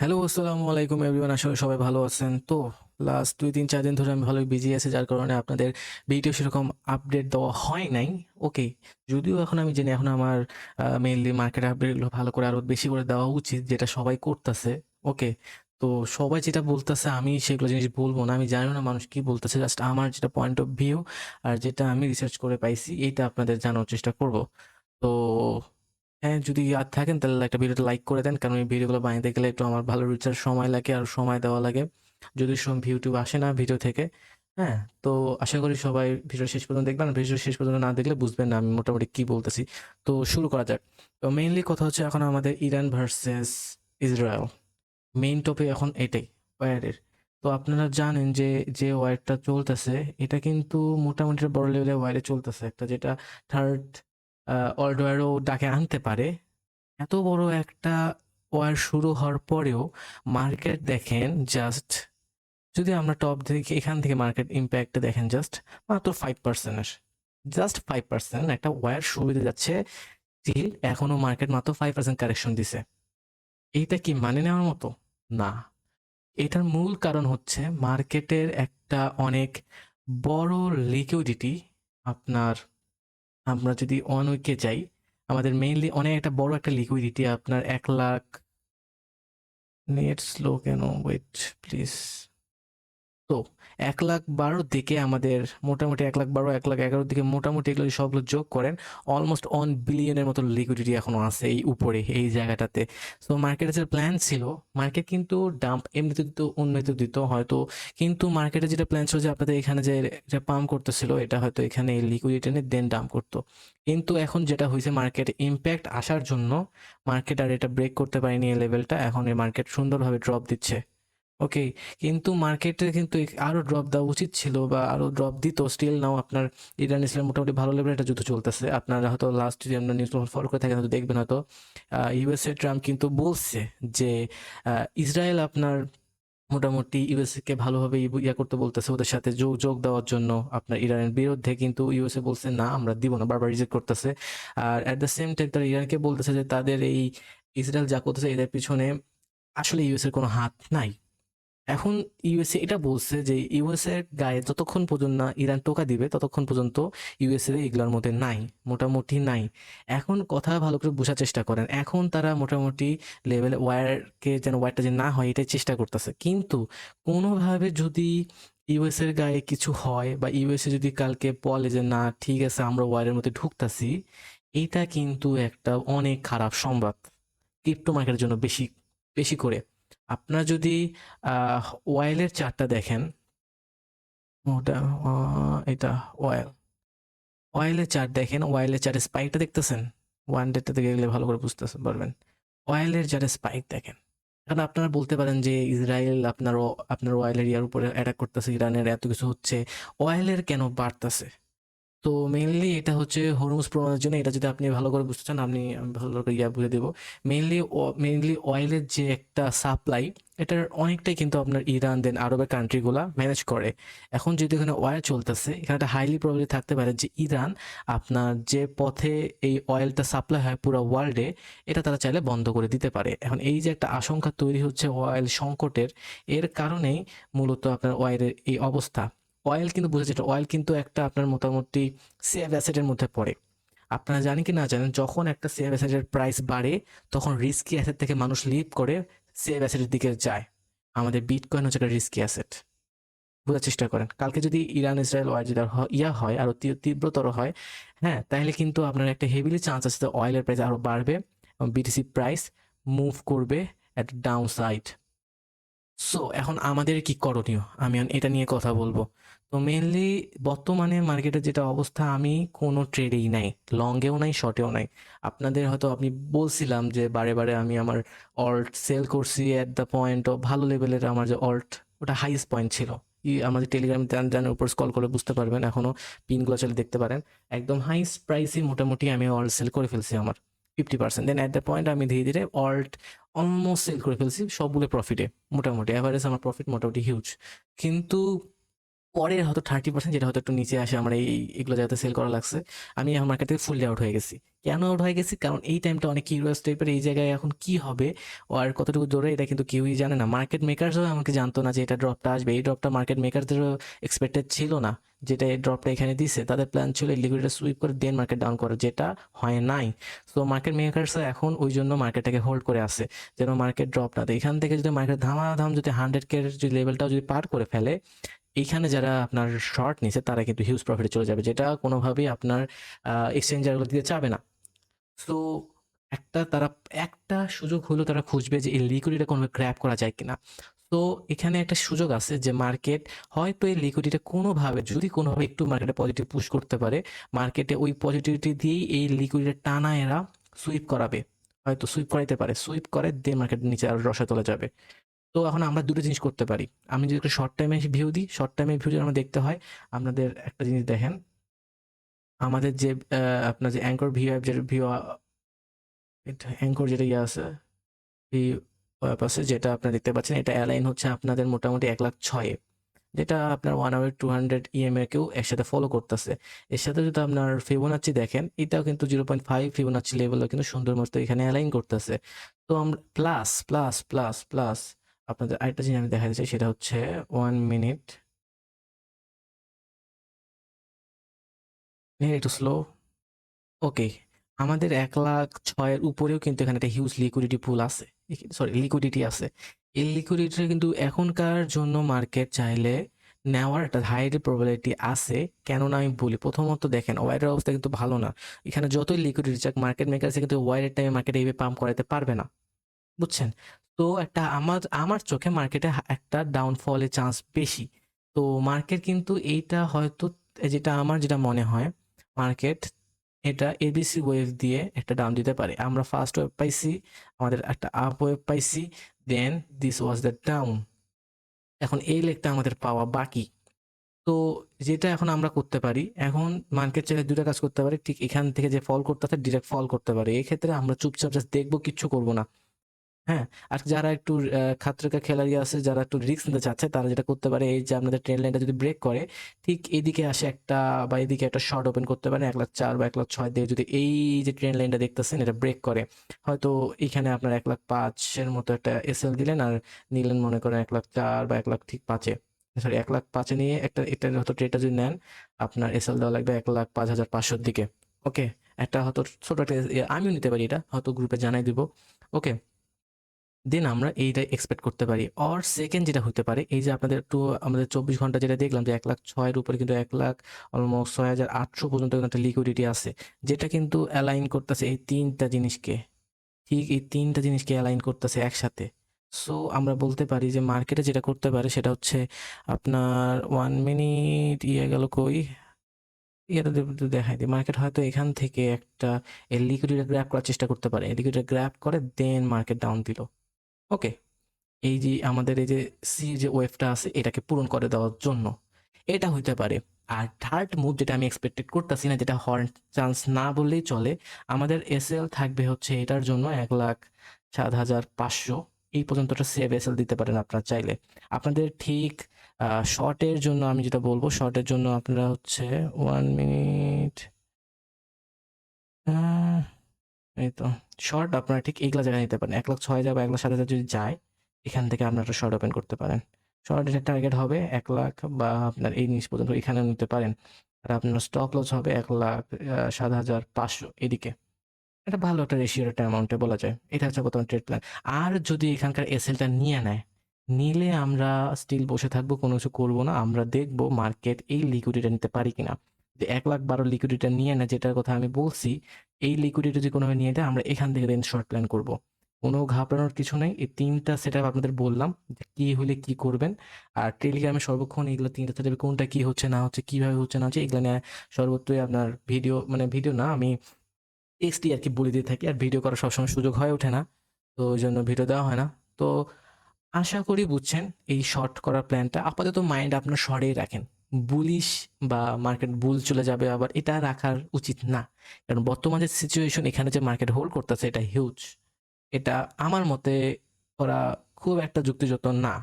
Hello, আসসালামু আলাইকুম everyone আসলে সবাই ভালো আছেন। তো লাস্ট দুই তিন চার দিন ধরে আমি ভালোই বিজি আছি, যার কারণে আপনাদের ভিডিও সেরকম আপডেট দেওয়া হয় নাই। ওকে যদিও এখন আমি জানি এখন আমার মেইনলি মার্কেট আপডেটগুলো ভালো করে আরও বেশি করে দেওয়া উচিত, যেটা সবাই করতেছে। ওকে তো সবাই যেটা বলতেছে আমি সেগুলো জিনিস বলব না, আমি জানি না মানুষ কি বলতেছে জাস্ট আমার যেটা পয়েন্ট অফ ভিউ আর যেটা আমি রিসার্চ করে পাইছি, এইটা আপনাদের জানার চেষ্টা করব। তো হ্যাঁ যদি আর থাকেন তাহলে একটা ভিডিওটা লাইক করে দেন। কারণ এই ভিডিওগুলো বানাতে গেলে একটু আমার ভালো রিচার্জ সময় লাগে আর সময় দেওয়া লাগে। যদি সব ভিউ টিউ আসে না ভিডিও থেকে হ্যাঁ তো আশা করি সবাই ভিডিও শেষ পর্যন্ত দেখবেন। ভিডিও শেষ পর্যন্ত না দেখলে বুঝবেন না আমি মোটামুটি কি বলতেছি। তো শুরু করা যাক। তো মেইনলি কথা হচ্ছে এখন আমাদের Iran versus Israel main topic এখন এটাই, ওয়ারের। তো আপনারা জানেন যে যে ওয়ারটা চলতেছে, এটা কিন্তু মোটামুটি বড় লেভেলের ওয়ারে চলতেছে। একটা যেটা থার্ড ওয়ার্ল্ড ওয়ারও ডাকে আনতে পারে। এত বড় একটা ওয়ার শুরু হওয়ার পরেও মার্কেট দেখেন জাস্ট যদি আমরা টপ দেখি এখান থেকে মার্কেট ইম্প্যাক্ট দেখেন জাস্ট মাত্র ফাইভ পার্সেন্টের জাস্ট ফাইভ পার্সেন্ট একটা ওয়ার হতে যাচ্ছে স্টিল এখনও মার্কেট মাত্র ফাইভ পার্সেন্ট কারেকশন দিছে। এইটা কি মানে নেওয়ার মতো? না। এটার মূল কারণ হচ্ছে মার্কেটের একটা অনেক বড় লিকুইডিটি আপনার আমরা যদি ওয়ান উইকে যাই, আমাদের মেইনলি অনেক একটা বড় একটা লিকুইডিটি আপনার এক লাখ নেট স্লো কেন? ওয়েট প্লিজ তো এক লাখ বারোর দিকে আমাদের মোটামুটি এক লাখ বারো, এক লাখ এগারোর দিকে মোটামুটি এগুলো সবগুলো যোগ করেন অলমোস্ট অন বিলিয়নের মতো লিকুইডিটি এখনও আছে এই উপরে, এই জায়গাটাতে। সো মার্কেটের যে প্ল্যান ছিল মার্কেট কিন্তু ডাম্প এমনিতে দিত উন্নতি দিত হয়তো, কিন্তু মার্কেটে যেটা প্ল্যান ছিল যে আপনাদের এখানে যে যে পাম্প করতেছিল, এটা হয়তো এখানে এই লিকুইডিটি নিয়ে দেন ডাম্প করতো। কিন্তু এখন যেটা হয়েছে মার্কেট ইম্প্যাক্ট আসার জন্য মার্কেট আর এটা ব্রেক করতে পারেনি এই লেভেলটা এখন এই মার্কেট সুন্দরভাবে ড্রপ দিচ্ছে। ওকে কিন্তু মার্কেটে কিন্তু আরও ড্রপ দেওয়া উচিত ছিল বা আরও ড্রপ দিত। স্টিল নাও আপনার ইরান ইসলাম মোটামুটি ভালো লেভেলের একটা যুদ্ধ চলতেছে। আপনারা হয়তো লাস্ট যদি আমরা নিউজ ফলো করে থাকেন হয়তো দেখবেন হয়তো। ইউএসএ ট্রাম্প কিন্তু বলছে যে ইসরায়েল আপনার মোটামুটি ইউএসএ কে ভালোভাবে ইয়া করতে বলতেছে ওদের সাথে যোগ যোগ দেওয়ার জন্য। আপনার ইরানের বিরুদ্ধে কিন্তু ইউএসএ বলছে, না, আমরা দিব না। বারবার রিজেক্ট করতেছে। আর অ্যাট দ্য সেম টাইম তারা ইরানকে বলতেছে যে, তাদের এই ইসরায়েল যা করতেছে, এদের পিছনে আসলে ইউএসএর কোনো হাত নাই। এখন ইউএসএ এটা বলছে যে ইউএসএ গায়ে যতক্ষণ পর্যন্ত না ইরান টোকা দিবে, ততক্ষণ পর্যন্ত ইউএসএ এগুলোর মধ্যে নাই, মোটামুটি নাই। এখন কথা ভালো করে বোঝার চেষ্টা করেন। এখন তারা মোটামুটি লেভেল ওয়্যারকে যেন ওয়্যারটা যে না হয়, এটাই চেষ্টা করতেছে। কিন্তু কোনোভাবে যদি ইউএস এর গায়ে কিছু হয় বা ইউএসএ যদি কালকে বলে যে না, ঠিক আছে, আমরা ওয়্যারের মধ্যে ঢুকতাছি, এটা কিন্তু একটা অনেক খারাপ সংবাদ ক্রিপ্টো মার্কেটের জন্য বেশি বেশি করে। আপনারা যদি ওয়েলের চার্টটা দেখেন ওটা এটা ওয়েল ওয়েলের চার্ট দেখেন ওয়েলের চার্টের স্পাইকটা দেখতেছেন? ওয়ান ডেটাতে গেলে ভালো করে বুঝতে পারবেন। ওয়েলের চার্টের স্পাইক দেখেন। এখন আপনারা বলতে পারেন যে ইসরায়েল আপনার আপনার ওয়েলের ইয়ার উপরে অ্যাটাক করতেছে, ইরানের এত কিছু হচ্ছে ওয়েলের কেন বাড়তেছে? তো মেইনলি এটা হচ্ছে হরমুজ প্রমাণের জন্য এটা যদি আপনি ভালো করে বুঝতে চান আপনি ভালো করে ইয়া বুঝে দেবো। মেইনলি মেইনলি অয়েলের যে একটা সাপ্লাই এটার অনেকটাই কিন্তু আপনার ইরান দেন আরবের কান্ট্রিগুলা ম্যানেজ করে। এখন যদি এখানে অয়েল চলতেছে, এখানে একটা হাইলি প্রবলি থাকতে পারে যে ইরান আপনার যে পথে এই অয়েলটা সাপ্লাই হয় পুরো ওয়ার্ল্ডে এটা তারা চাইলে বন্ধ করে দিতে পারে। এখন এই যে একটা আশঙ্কা তৈরি হচ্ছে অয়েল সংকটের, এর কারণেই মূলত আপনার অয়েলের এই অবস্থা। অয়েল কিন্তু বুঝেছে অয়েল কিন্তু একটা আপনার মোটামুটি সেফ অ্যাসেটের মধ্যে পড়ে। আপনারা জানেন কি না জানেন, যখন একটা সেফ অ্যাসেটের প্রাইস বাড়ে, তখন রিস্কি অ্যাসেট থেকে মানুষ লিভ করে সেফ অ্যাসেটের দিকে যায়। আমাদের বিটকয়েন হচ্ছে একটা রিস্কি অ্যাসেট বোঝার চেষ্টা করেন। কালকে যদি ইরান, ইসরায়েল ওয়ার যদি ইয়া হয়, আরও তীব্র- তীব্রতর হয় হ্যাঁ তাহলে কিন্তু আপনার একটা হেভিলি চান্স আছে অয়েলের প্রাইস আরও বাড়বে এবং বিটিসি প্রাইস মুভ করবে অ্যাট ডাউন সাইড সো এখন আমাদের কি করণীয়? আমি এটা নিয়ে কথা বলব। তো মেনলি বর্তমানে মার্কেটের যেটা অবস্থা, আমি কোনো ট্রেডেই নাই। লংয়েও নাই শর্টেও নাই। আপনাদের হয়তো আপনি বলছিলাম যে বারে বারে আমি আমার অল্ট সেল করছি অ্যাট দ্য পয়েন্ট ভালো লেভেলের আমার যে অল্ট ওটা হাইস্ট পয়েন্ট ছিল। আমাদের টেলিগ্রাম জানের উপর স্কল করে বুঝতে পারবেন, এখনও পিনগুলো চলে দেখতে পারেন। একদম হাইস্ট প্রাইসই মোটামুটি আমি অল্ট সেল করে ফেলছি আমার। Fifty percent then at the point আমি ধীরে ধীরে অল্ট অলমোস্ট সেল করে ফেলছি সবগুলো প্রফিটে মোটামুটি অ্যাভারেজ আমার প্রফিট মোটামুটি হিউজ কিন্তু পরের হয়তো থার্টি পার্সেন্ট যেটা হয়তো একটু নিচে আসে, আমার এই, এগুলো যাতে সেল করা লাগছে, আমি এখন মার্কেট থেকে ফুললি আউট হয়ে গেছি। কেন আউট হয়ে গেছি? কারণ এই টাইমটা অনেক কিউরিয়াস টাইপের এই জায়গায় এখন কি হবে আর কতটুকু জোরে এটা কিন্তু কেউই জানে না। মার্কেট মেকারসও আমাকে জানতো না যে এটা ড্রপটা আসবে। এই ড্রপটা মার্কেট মেকারদেরও এক্সপেক্টেড ছিল না। যেটা এই ড্রপটা এখানে দিছে, তাদের প্ল্যান ছিল লিকুইডিটি সুইপ করে দেন মার্কেট ডাউন করে, যেটা হয় নাই। সো মার্কেট মেকারস এখন ওই জন্য মার্কেটটাকে হোল্ড করে আসে যেন মার্কেট ড্রপ না এখান থেকে যদি মার্কেট ধামাধাম যদি হান্ড্রেড কে যদি লেভেলটাও যদি পার করে ফেলে এইখানে যারা আপনার শর্ট নিছে, তারা কিন্তু হিউজ প্রফিটে চলে যাবে, যেটা কোনোভাবেই আপনার এক্সচেঞ্জারগুলো দিতে চাবে না। সো একটা তারা, একটা সুযোগ হলো তারা খুঁজবে যে এই লিকুইডিটা কোনোভাবে ক্র্যাপ করা যায় কিনা। তো এখানে একটা সুযোগ আছে যে মার্কেট হয়তো এই লিকুইডিটা কোনোভাবে, যদি কোনোভাবে একটু মার্কেটে পজিটিভ পুশ করতে পারে মার্কেটে ওই পজিটিভিটি দিয়েই এই লিকুইডিটা টানা এরা সুইপ করাবে। হয়তো সুইপ করাইতে পারে সুইপ করে দিয়ে মার্কেট নিচে আর রসে তোলা যাবে। তো এখন আমরা দুটো জিনিস করতে পারি। আমি যদি একটু শর্ট টাইমে ভিউ দিই শর্ট টাইমে ভিউ যদি আমরা দেখতে হয় আপনাদের একটা জিনিস দেখেন। আমাদের যে আপনার যে অ্যাঙ্কর ভিউ অ্যাপ যেটা ভিউ অ্যাঙ্কর যেটা ইয়ে আছে ভিউ আছে যেটা আপনারা দেখতে পাচ্ছেন, এটা অ্যালাইন হচ্ছে আপনাদের মোটামুটি এক লাখ ছয়ে যেটা আপনার one hour two hundred EMA কেও একসাথে ফলো করতেছে। এর সাথে যদি আপনার ফিবোনাচ্ছি দেখেন, এটাও কিন্তু জিরো পয়েন্ট ফাইভ ফিবোনাচ্ছি লেভেলও কিন্তু সুন্দর মতো এখানে অ্যালাইন করতেছে। তো আমরা প্লাস প্লাস প্লাস প্লাস আপনাদের আরেকটা জিনিস আমি দেখাতে চাই, সেটা হচ্ছে ওয়ান মিনিট একটু স্লো ওকে আমাদের এক লাখ ছয়ের উপরেও কিন্তু এখানে একটা হিউজ লিকুইডিটি পুল আছে। সরি লিকুইডিটি আছে। এই লিকুইডিটি কিন্তু এখনকার জন্য মার্কেট চাইলে নেওয়ার একটা হাই প্রবাবিলিটি আছে। কেননা আমি বলি, প্রথমত দেখেন ওয়াইডের অবস্থা কিন্তু ভালো না। এখানে যতই লিকুইডিটি চাক মার্কেট মেকারসে কিন্তু ওয়াইডের টাইমে মার্কেট এইভাবে পাম্প করাতে পারবে না। বুঝছেন? তো একটা আমার আমার চোখে মার্কেটে একটা ডাউনফলের চান্স বেশি। তো মার্কেট কিন্তু এইটা হয়তো, যেটা আমার যেটা মনে হয় মার্কেট এটা এবিসি ওয়েভ দিয়ে একটা ডাউন দিতে পারে। আমরা ফার্স্ট ওয়েভ পাইছি, আমাদের একটা আপ ওয়েভ পাইছি then this was the down এখন এই লেগটা আমাদের পাওয়া বাকি। তো যেটা এখন আমরা করতে পারি, এখন মার্কেট চাইলে দুটা কাজ করতে পারি, ঠিক এখান থেকে যে ফল করতে ডিরেক্ট ফল করতে পারে। এক্ষেত্রে ক্ষেত্রে আমরা চুপচাপ জাস্ট দেখব, কিচ্ছু করব না। হ্যাঁ আর যারা একটু খাত্রকা খেলারি আছে, যারা একটু রিস্ক নিতে চাচ্ছে, তারা যেটা করতে পারে, এই যে আপনাদের ট্রেন লাইনটা যদি ব্রেক করে, ঠিক এদিকে আসে একটা বা এদিকে একটা শর্ট ওপেন করতে পারে এক লাখ চার বা এক লাখ ছয় দিয়ে যদি এই যে ট্রেন লাইনটা দেখতেছেন, এটা ব্রেক করে, হয়তো এখানে আপনার এক লাখ পাঁচের মতো একটা এসএল দিলেন, আর নিলেন মনে করেন এক লাখ চার বা এক লাখ ঠিক পাঁচে। সরি এক লাখ পাঁচে নিয়ে একটা, এটা হয়তো ট্রেডটা যদি নেন, আপনার এসএল দেওয়া লাগবে এক লাখ পাঁচ হাজার পাঁচশোর দিকে। ওকে একটা হয়তো ছোট একটা, আমিও নিতে পারি এটা, হয়তো গ্রুপে জানাই দিব। ওকে দেন আমরা এইটা এক্সপেক্ট করতে পারি। অর সেকেন্ড যেটা হতে পারে, এই যে আপনাদের একটু আমাদের চব্বিশ ঘণ্টা যেটা দেখলাম যে এক লাখ ছয়ের উপরে কিন্তু এক লাখ অলমোস্ট ছয় হাজার আটশো পর্যন্ত কিন্তু একটা লিকুইডিটি আছে। যেটা কিন্তু অ্যালাইন করতেছে এই তিনটা জিনিসকে। ঠিক এই তিনটা জিনিসকে অ্যালাইন করতেছে একসাথে। সো আমরা বলতে পারি যে মার্কেটে যেটা করতে পারে সেটা হচ্ছে আপনার ওয়ান মিনিট ইয়ে গেল কই? এটা দেখাই দিই। মার্কেট হয়তো এখান থেকে একটা লিকুইডিটি গ্র্যাপ করার চেষ্টা করতে পারে। লিকুইডিটি গ্র্যাপ করে দেন মার্কেট ডাউন দিল। ওকে, এই যে আমাদের এই যে সি যে ওয়েভটা আছে, এটাকে পূরণ করে দেওয়ার জন্য, এটা হইতে পারে। আর থার্ড মুভ যেটা আমি এক্সপেক্টেড করতেছি না, যেটা হর্ন চান্স না বললেই চলে, আমাদের এসএল থাকবে হচ্ছে এটার জন্য এক লাখ সাত হাজার পাঁচশো। এই পর্যন্তটা সেভ এসএল দিতে পারেন আপনারা চাইলে। আপনাদের ঠিক শর্টের জন্য আমি যেটা বলব শর্টের জন্য আপনারা হচ্ছে ওয়ান মিনিট এই তো শর্ট আপনারা ঠিক এইগুলা জায়গায় নিতে পারেন। এক লাখ ছয় হাজার বা এক লাখ সাত হাজার যদি যায়, এখান থেকে আপনারা শর্ট ওপেন করতে পারেন। শর্টের টার্গেট হবে এক লাখ বা আপনার এই জিনিস পর্যন্ত এখানেও নিতে পারেন। আর আপনার স্টপ লস হবে এক লাখ সাত হাজার পাঁচশো এদিকে। এটা ভালো একটা রেশিওর একটা অ্যামাউন্টে বলা যায়। এটা হচ্ছে বর্তমান ট্রেড প্ল্যান আর যদি এখানকার এসএলটা নিয়ে নেয়, নিলে আমরা স্টিল বসে থাকব, কোনো কিছু করব না। আমরা দেখব মার্কেট এই লিকুইডিটা নিতে পারি কিনা। যে এক লাখ বারো লিকুইডিটা নিয়ে না যেটার কথা আমি বলছি, এই লিকুইডিটি যদি কোনোভাবে নিয়ে দেয় আমরা এখান থেকে দেন শর্ট প্ল্যান করব। কোনো ঘাবড়ানোর কিছু নেই। এই তিনটা সেট আপনাদের বললাম যে কি হলে কি করবেন। আর টেলিগ্রামে সর্বক্ষণ এগুলো তিনটা সেট কোনটা কি হচ্ছে, না হচ্ছে, কীভাবে হচ্ছে, না হচ্ছে, এগুলো নিয়ে সর্বত্রই আপনার ভিডিও মানে ভিডিও না, আমি টেক্সটই আর কি বলে দিয়ে থাকি। আর ভিডিও করার সবসময় সুযোগ হয়ে ওঠে না, তো ওই জন্য ভিডিও দেওয়া হয় না। তো আশা করি বুঝছেন, এই শর্ট করার প্ল্যানটা আপাতত মাইন্ড আপনার শর্টেই রাখেন। বুলিশ বা মার্কেট বুল চলে যাবে আবার এটা রাখার উচিত না। কারণ বর্তমানে সিচুয়েশন এখানে যে মার্কেট হোল্ড করতেছে, এটা হিউজ এটা আমার মতে ওরা খুব একটা যুক্তিযুক্ত না।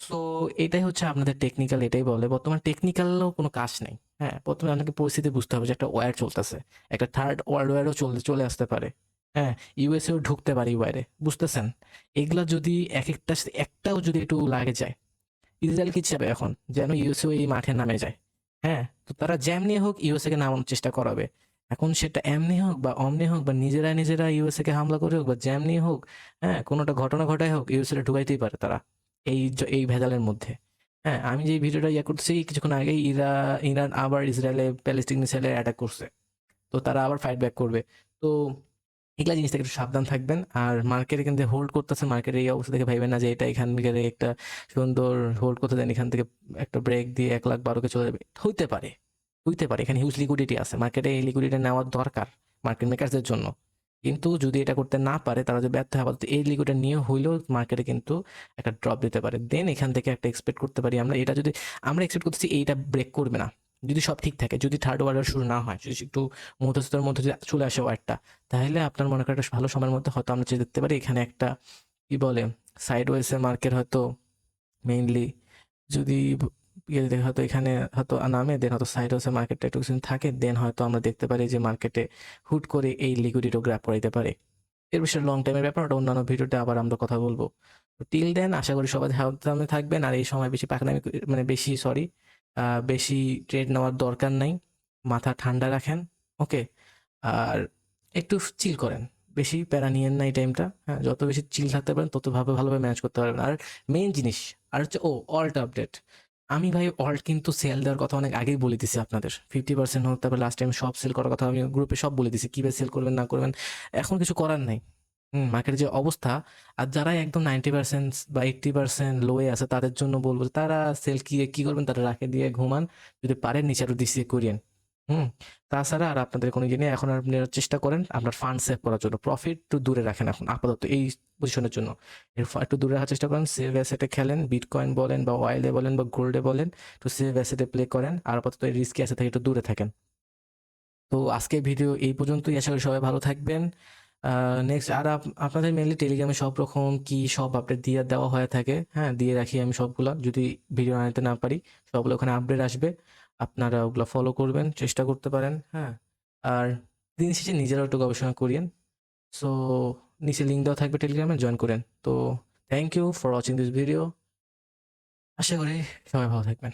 সো এটাই হচ্ছে আপনাদের টেকনিক্যাল এটাই বলে। বর্তমান টেকনিক্যালও কোনো কাজ নেই। হ্যাঁ প্রথমে আপনাকে পরিস্থিতি বুঝতে হবে যে একটা ওয়্যার চলতেছে। একটা থার্ড ওয়ার্ল্ড ওয়্যারও চলে চলে আসতে পারে। হ্যাঁ ইউএসএও ঢুকতে পারে ওয়্যারে বুঝতেছেন? এগুলো যদি এক একটা, একটাও যদি একটু লাগে যায় ইসরায়েল কি চাবে এখন? যেন ইউএসএ এই মাঠে নামে যায়। হ্যাঁ তো তারা যেমনি হোক ইউএসএ কে নামানোর চেষ্টা করাবে। এখন সেটা এমনি হোক বা অমনি হোক বা নিজেরা নিজেরা ইউএসএ কে হামলা করে হোক বা যেমনি হোক হ্যাঁ কোনোটা ঘটনা ঘটায় হোক ইউএসএ ঢুকাইতেই পারে তারা এই এই ভেজালের মধ্যে। হ্যাঁ আমি যে ভিডিওটা ইয়ে করতেছি, কিছুক্ষণ আগে ইরা, ইরান আবার ইসরায়েলে প্যালেস্টিন মিসাইলে অ্যাটাক করছে। তো তারা আবার ফাইট ব্যাক করবে। তো এগুলা জিনিস থেকে একটু সাবধান থাকবেন। আর মার্কেটে কিন্তু হোল্ড করতেছে মার্কেটে এই অবস্থা থেকে ভাইবেন না যে এটা এখান থেকে একটা সুন্দর হোল্ড করতে দেন, এখান থেকে একটা ব্রেক দিয়ে এক লাখ বারোকে চলে যাবে। হইতে পারে হইতে পারে। এখানে হিউজ লিকুইডিটি আছে। মার্কেটে এই লিকুইডিটি নেওয়ার দরকার মার্কেট মেকারসদের জন্য। কিন্তু যদি এটা করতে না পারে, তারা যদি ব্যর্থ হয় এই লিকুইডটা নিয়ে হইলেও মার্কেটে কিন্তু একটা ড্রপ দিতে পারে। দেন এখান থেকে একটা এক্সপেক্ট করতে পারি আমরা। এটা যদি, আমরা এক্সপেক্ট করতেছি এইটা ব্রেক করবে না। যদি সব ঠিক থাকে, যদি থার্ড ওয়ার্ডার শুরু না হয়, যদি একটু মধ্যস্থতার মধ্যে যদি চলে আসে ওয়ার্ডটা তাহলে আপনার মনে করেন একটা ভালো সময়ের মধ্যে হয়তো আমরা দেখতে পারি। এখানে একটা, কি বলে সাইড ওয়েসে মার্কেট হয়তো মেইনলি যদি ইয়ে হয়তো এখানে হয়তো নামে দেন হয়তো সাইড ওয়েসে মার্কেটটা একটু কিছু থাকে দেন হয়তো আমরা দেখতে পারি যে মার্কেটে হুট করে এই লিকুইডিটিও গ্র্যাপ করাইতে পারে। এর বিষয়ে লং টাইমের ব্যাপার ওটা অন্যান্য ভিডিওতে আবার আমরা কথা বলব। টিল দেন আশা করি সবাই সাবধানে থাকবেন, আর এই সময় বেশি পাকনামি মানে বেশি সরি বেশি ট্রেড নেওয়ার দরকার নাই। মাথা ঠান্ডা রাখেন, ওকে? আর একটু চিল করেন। বেশি প্যারা নিয়েন না এই টাইমটা হ্যাঁ? যত বেশি চিল থাকতে পারেন, তত ভাবে ভালোভাবে ম্যানেজ করতে পারবেন। আর মেইন জিনিস, আর হচ্ছে, ও, অল্ট আপডেট। আমি ভাই অল্ট কিন্তু সেল দেওয়ার কথা অনেক আগেই বলে দিছি আপনাদের। ফিফটি পার্সেন্ট হোক, তারপর লাস্ট টাইম সব সেল করার কথা আমি গ্রুপে সব বলে দিছি, কীভাবে সেল করবেন, না করবেন। এখন কিছু করার নাই। হুম। মার্কেটের যে অবস্থা, আর যারা একদম নাইনটি পার্সেন্ট বা এইট্টি পার্সেন্ট লোয়ে আছে, তাদের জন্য বলব তারা সেল কি কি করবেন? তারা রাখে দিয়ে ঘুমান। যদি পারেন, নিচে আরও দিচ্ছে করিয়েন। হুম। তাছাড়া আর আপনাদের কোনো জিনিস এখন আপনি চেষ্টা করেন, আপনার ফান্ড সেভ করার জন্য। প্রফিট একটু দূরে রাখেন এখন, আপাতত এই পজিশনের জন্য। এর ফ- একটু দূরে রাখার চেষ্টা করেন সেভ অ্যাসেটে খেলেন বিটকয়েন বলেন বা অয়েলে বলেন বা গোল্ডে বলেন, একটু সেভ অ্যাসেটে প্লে করেন, আর আপাতত এই রিস্কি অ্যাসেট থেকে একটু দূরে থাকেন। তো আজকে ভিডিও এই পর্যন্তই, আশা করি সবাই ভালো থাকবেন। নেক্সট আর আপ- আপনাদের মেনলি টেলিগ্রামে সব রকম কি সব আপডেট দিয়ে দেওয়া হয়ে থাকে। হ্যাঁ দিয়ে রাখি আমি সবগুলা। যদি ভিডিও আনতে না পারি সবগুলো ওখানে আপডেট আসবে। আপনারা ওগুলো ফলো করবেন চেষ্টা করতে পারেন। হ্যাঁ আর দিন শেষে নিজেরাও একটু গবেষণা করিয়েন। সো নিচে লিঙ্ক দেওয়া থাকবে টেলিগ্রামে জয়েন করেন। তো thank you for watching this video আশা করি সবাই ভালো থাকবেন।